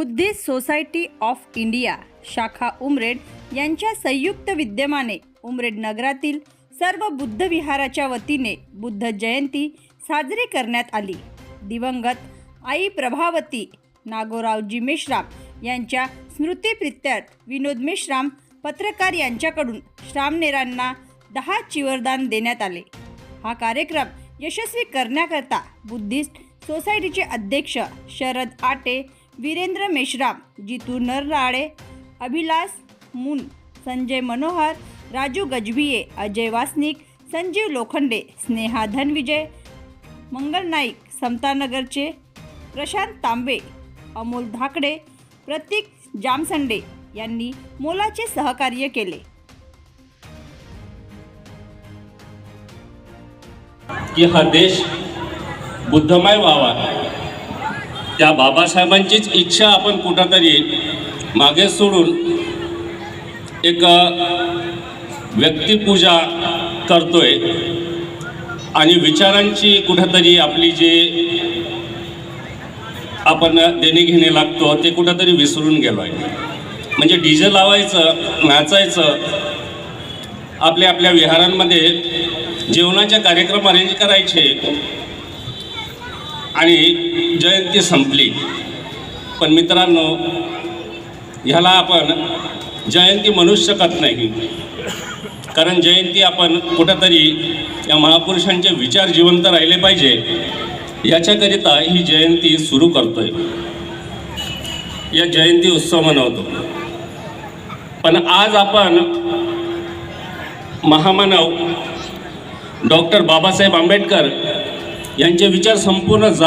Buddhist society of India शाखा उमरेड यांच्या संयुक्त विद्यमाने उमरेड नगरातील सर्व बुद्ध विहाराच्या वतीने बुद्ध जयंती साजरी करण्यात आली. दिवंगत आई प्रभावती नागोरावजी मेश्राम यांच्या स्मृतीप्रित्यर्थ विनोद मेश्राम पत्रकार यांच्याकडून श्रामनेरांना दहा चिवरदान देण्यात आले. हा कार्यक्रम यशस्वी करण्याकरता बुद्धिस्ट सोसायटीचे अध्यक्ष शरद आटे वीरेंद्र मेश्राम जितू नरराळे अभिलाष मुन संजय मनोहर राजू गजभिये अजय वासनिक संजीव लोखंडे स्नेहा धनविजय मंगल नाईक समतानगरचे प्रशांत तांबे अमोल धाकडे प्रतीक जामसंडे यांनी मोलाचे सहकार्य केले. की हा देश बुद्धमय व्हावा. त्या बाबासाहेबांचीच इच्छा आपण कुठंतरी मागे सोडून एक व्यक्तिपूजा करतोय. आणि विचारांची कुठंतरी आपली जे आपण देणे घेणे लागतो ते कुठंतरी विसरून गेलो आहे म्हणजे डीजे लावायचं नाचायचं आपल्या आपल्या विहारांमध्ये जेवणाचे कार्यक्रम अरेंज करायचे आणि जयंती संपली. पण मित्रांनो ह्याला आपण जयंती म्हणूच शकत नाही. कारण जयंती आपण कुठंतरी या महापुरुषांचे विचार जिवंत राहिले पाहिजे याच्याकरिता ही जयंती सुरू करतोय. या जयंती उत्सव मनवतो. पण आज आपण महामानव डॉक्टर बाबासाहेब आंबेडकर यांचे विचार संपूर्ण जा